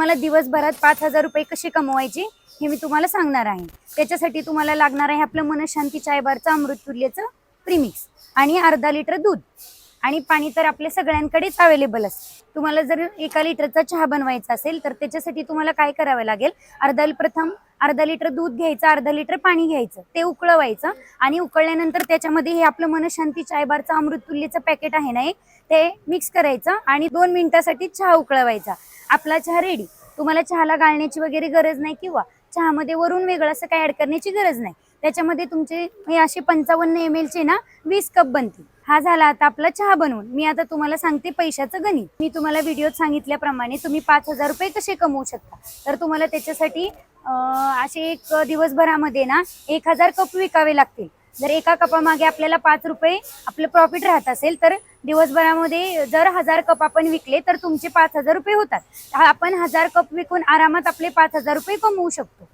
तुम्हाला दिवसभरात पाच हजार रुपये कसे कमवायचे हे मी तुम्हाला सांगणार आहे. त्याच्यासाठी तुम्हाला लागणार आहे आपलं मनशांती चायबारचं अमृततुल्यचं प्रीमिक्स आणि अर्धा लिटर दूध. आणि पाणी तर आपल्या सगळ्यांकडेच अवेलेबल असते तुम्हाला जर एका लिटरचा चहा बनवायचा असेल तर त्याच्यासाठी तुम्हाला काय करावं लागेल? अर्धा प्रथम अर्धा लिटर दूध घ्यायचं अर्धा लिटर पाणी घ्यायचं ते उकळवायचं आणि उकळल्यानंतर त्याच्यामध्ये हे आपलं मनशांती चायबारचं अमृततुल्यचं पॅकेट आहे ना एक ते मिक्स करायचं आणि दोन मिनिटासाठी चहा उकळवायचा. आपला चहा रेडी तुम्हाला चहाला गाळण्याची वगैरे गरज नाही किंवा चहामध्ये वरून वेगळं असं काय ऍड करण्याची गरज नाही. त्याच्यामध्ये तुमचे हे असे पंचावन्न एम चे ना वीस कप बनतील. हा झाला आता आपला चहा बनवून. मी आता तुम्हाला सांगते पैशाचं गणित. मी तुम्हाला व्हिडिओत सांगितल्याप्रमाणे तुम्ही पाच हजार रुपये कसे कमवू शकता? तर तुम्हाला त्याच्यासाठी असे एक दिवसभरामध्ये ना एक हजार कप विकावे लागतील. जर एका कपामागे आपल्याला पाच रुपये आपलं प्रॉफिट राहत असेल तर दिवसभरामध्ये जर हजार कप आपण विकले तर तुमचे पाच हजार रुपये होतात. आपण हजार कप विकून आरामात आपले पाच हजार रुपये कमवू शकतो.